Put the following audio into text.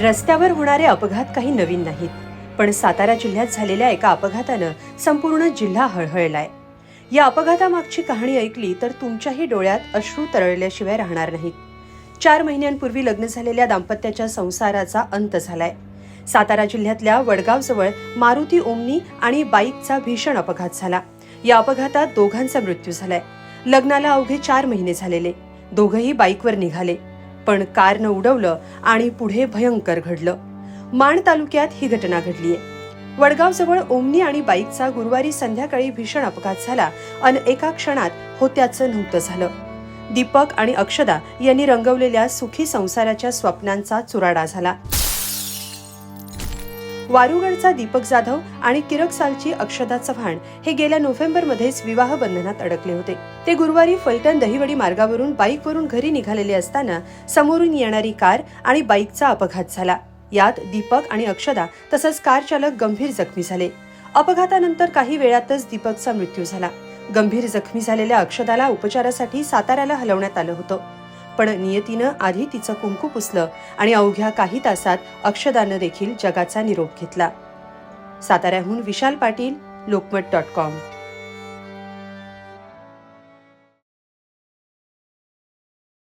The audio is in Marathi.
रस्त्यावर होणारे अपघात काही नवीन नाहीत पण सातारा जिल्ह्यात झालेल्या एका अपघातानं संपूर्ण जिल्हा हळहळलाय. या अपघातामागची कहाणी ऐकली तर तुमच्याही डोळ्यात अश्रू तरळल्याशिवाय राहणार नाहीत. चार महिन्यांपूर्वी लग्न झालेल्या दाम्पत्याच्या संसाराचा अंत झालाय. सातारा जिल्ह्यातल्या वडगावजवळ मारुती ओमनी आणि बाईकचा भीषण अपघात झाला. या अपघातात दोघांचा मृत्यू झालाय. लग्नाला अवघे चार महिने झालेले. दोघंही बाईकवर निघाले. पण कारनं उडवलं आणि पुढे भयंकर घडलं. माण तालुक्यात ही घटना घडलीय. वडगावजवळ ओमनी आणि बाईकचा गुरुवारी संध्याकाळी भीषण अपघात झाला अन एका क्षणात होत्याचं नव्हतं झालं. दीपक आणि अक्षदा यांनी रंगवलेल्या सुखी संसाराच्या स्वप्नांचा चुराडा झाला. वारुगडचा दीपक जाधव आणि किरकसालची अक्षदा चव्हाण हे गेल्या नोव्हेंबरमध्येच विवाह बंधनात अडकले होते. ते गुरुवारी फलटण दहिवडी मार्गावरून बाईकवरून घरी निघालेले असताना समोरून येणारी कार आणि बाईकचा अपघात झाला. यात दीपक आणि अक्षदा तसंच कार चालक गंभीर जखमी झाले. अपघातानंतर काही वेळातच दीपकचा मृत्यू झाला. गंभीर जखमी झालेल्या अक्षदाला उपचारासाठी साताऱ्याला हलवण्यात आलं होतं. पण नियतीनं आधी तिचं कुंकू पुसलं आणि अवघ्या काही तासात अक्षदानं देखील जगाचा निरोप घेतला. साताऱ्याहून विशाल पाटील लोकमत डॉट कॉम.